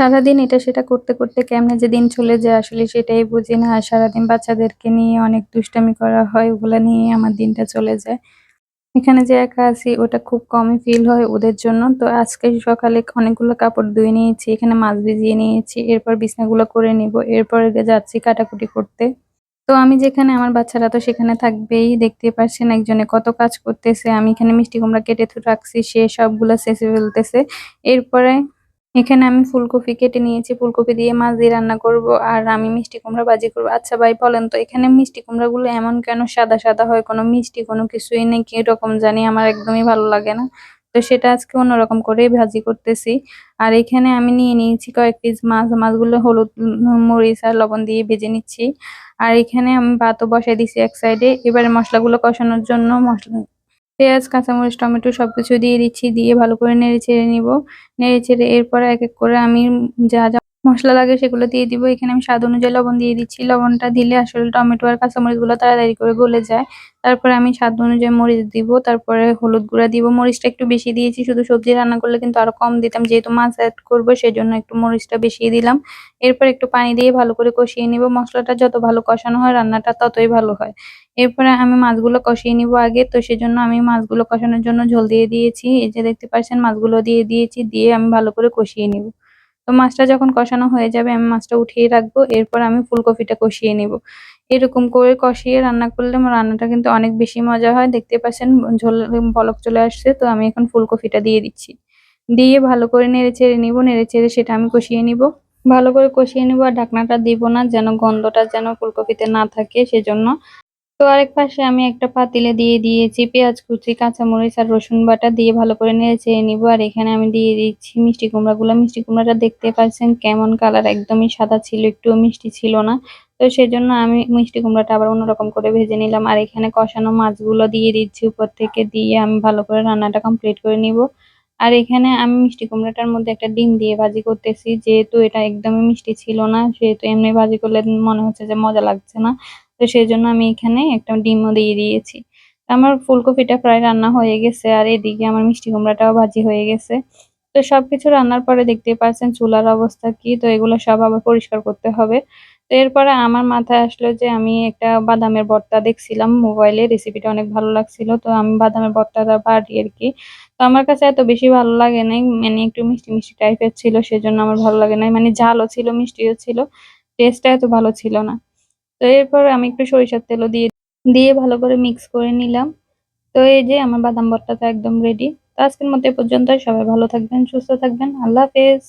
সারাদিন এটা সেটা করতে, করতে কেমনে যে দিন চলে যায় আসলে সেটাই বুঝি না। আর সারাদিন বাচ্চাদেরকে নিয়ে অনেক দুষ্টামি করা হয়। ওগুলো নিয়ে আমার দিনটা চলে যায়। এখানে যে একা আছি ওটা খুব কমই ফিল হয় ওদের জন্য। তো আজকে সকালে অনেকগুলো কাপড় ধুয়ে নিয়েছি। এখানে মাছ ভিজিয়ে নিয়েছি। এরপর বিছানাগুলো করে নিব। এরপরে যাচ্ছি কাটাকুটি করতে। তো আমি যেখানে আমার বাচ্চারা তো সেখানে থাকবেই। দেখতে পারছেন একজনে কত কাজ করতেছে। আমি এখানে মিষ্টি কুমড়া কেটে রাখছি। সে সবগুলা ছেঁচে ফেলতেছে। এরপরে এখানে আমি ফুলকপি কেটে নিয়েছি। ফুলকপি দিয়ে মাছ দিয়ে রান্না করব। আর আমি মিষ্টি কুমড়া ভাজি করব। আচ্ছা ভাই বলেন তো এখানে মিষ্টি কুমড়াগুলো এমন কেন সাদা, সাদা হয়? কোনো মিষ্টি কোনো কিছুই নেই। কীরকম জানি আমার একদমই ভালো লাগে না। তো সেটা আজকে অন্যরকম করে ভাজি করতেছি। আর এখানে আমি নিয়ে নিয়েছি কয়েক পিস মাছ। মাছগুলো হলুদ, মরিচ আর লবণ দিয়ে ভেজে নিচ্ছি। আর এখানে আমি ভাতও বসাই দিছি এক সাইডে। এবারে মসলাগুলো কষানোর জন্য মসলা পেঁয়াজ, কাঁচামরিচ, টমেটো সব কিছু দিয়ে দিচ্ছি। দিয়ে ভালো করে নেড়ে ছেড়ে নিব। নেড়ে ছেড়ে এরপরে এক, এক করে আমি যা, যা মসলা লাগে সেগুলো দিয়ে দিব। এখানে আমি স্বাদ অনুযায়ী লবণ দিয়ে দিচ্ছি। লবণটা দিলে আসলে টমেটো আর কাঁচামরিচগুলো তাড়াতাড়ি করে গলে যায়। তারপরে আমি স্বাদ অনুযায়ী মরিচ দিব। তারপরে হলুদ গুঁড়া দিব। মরিচটা একটু বেশি দিয়েছি। শুধু সবজি রান্না করলে কিন্তু আরও কম দিতাম। যেহেতু মাছ এড করব, সেজন্য একটু মরিচটা বেশি দিলাম। এরপর একটু পানি দিয়ে ভালো করে কষিয়ে নিব। মশলাটা যত ভালো কষানো হয়, রান্নাটা ততই ভালো হয়। এরপরে আমি মাছগুলো কষিয়ে নিব আগে। তো সেজন্য আমি মাছগুলো কষানোর জন্য ঝোল দিয়ে দিয়েছি। এই যে দেখতে পাচ্ছেন, মাছগুলো দিয়ে দিয়েছি। দিয়ে আমি ভালো করে কষিয়ে নিব। তো মাছটা যখন কষানো হয়ে যাবে, আমি মাছটা উঠিয়ে রাখব। এরপর আমি ফুলকপিটা কষিয়ে নিব। এরকম করে কষিয়ে রান্না করলে আমার রান্নাটা কিন্তু অনেক বেশি মজা হয়। দেখতে পাচ্ছেন, ঝোল, বলক চলে আসছে। তো আমি এখন ফুলকপিটা দিয়ে দিচ্ছি। দিয়ে ভালো করে নেড়ে-চেড়ে নিব। নেড়ে-চেড়ে সেটা আমি কষিয়ে নিব। ভালো করে কষিয়ে নিব আর ঢাকনাটা দিব না, যেন গন্ধটা যেন ফুলকপিতে না থাকে, সেজন্য। তো আরেক পাশে আমি একটা পাতিলে দিয়ে দিয়েছি পেঁয়াজ কুচি, কাঁচামরিচ আর রসুন বাটা দিয়ে ভালো করে নেড়ে-চেড়ে নিব। আর এখানে আমি দিয়ে দিচ্ছি মিষ্টি কুমড়াগুলো। মিষ্টি কুমড়াটা দেখতে পাচ্ছেন কেমন কালার একদমই সাদা ছিল, একটুও মিষ্টি ছিল না। তো সেজন্য আমি মিষ্টি কুমড়াটা আবার অন্যরকম করে ভেজে নিলাম। আর এখানে কষানো মাছগুলো দিয়ে দিচ্ছি উপর থেকে দিয়ে আমি ভালো করে রান্নাটা কমপ্লিট করে নিব। আর এখানে আমি মিষ্টি কুমড়াটার মধ্যে একটা ডিম দিয়ে ভাজি করতেছি। যেহেতু এটা একদমই মিষ্টি ছিল না সেহেতু এমনি ভাজি করলে মনে হচ্ছে যে মজা লাগছে না। তো সেই জন্য আমি এখানে একটা ডিমও দিয়ে দিয়েছি। আমার ফুলকপিটা প্রায় রান্না হয়ে গেছে আর এদিকে আমার মিষ্টি কুমড়াটাও ভাজি হয়ে গেছে। তো সবকিছু রান্নার পরে দেখতেই পাচ্ছেন চুলার অবস্থা কি। তো এগুলো সব আবার পরিষ্কার করতে হবে। তো এরপরে আমার মাথায় আসলো যে আমি একটা বাদামের ভর্তা দেখছিলাম মোবাইলে রেসিপিটা অনেক ভালো লাগছিল। তো আমি বাদামের ভর্তাটা পারি আরকি। তো আমার কাছে এত বেশি ভালো লাগে নাই। মানে একটু মিষ্টি, মিষ্টি টাইপের ছিল সেজন্য আমার ভালো লাগে নাই। মানে ঝালও ছিল, মিষ্টিও ছিল। টেস্টটা এত ভালো ছিল না। তো এরপর আমি একটু সরিষার তেলও দিয়ে, দিয়ে ভালো করে মিক্স করে নিলাম। তো এই যে আমার বাদাম ভর্তাটা একদম রেডি। তো আজকের মতো এ পর্যন্ত সবাই ভালো থাকবেন, সুস্থ থাকবেন। আল্লাহ হাফেজ।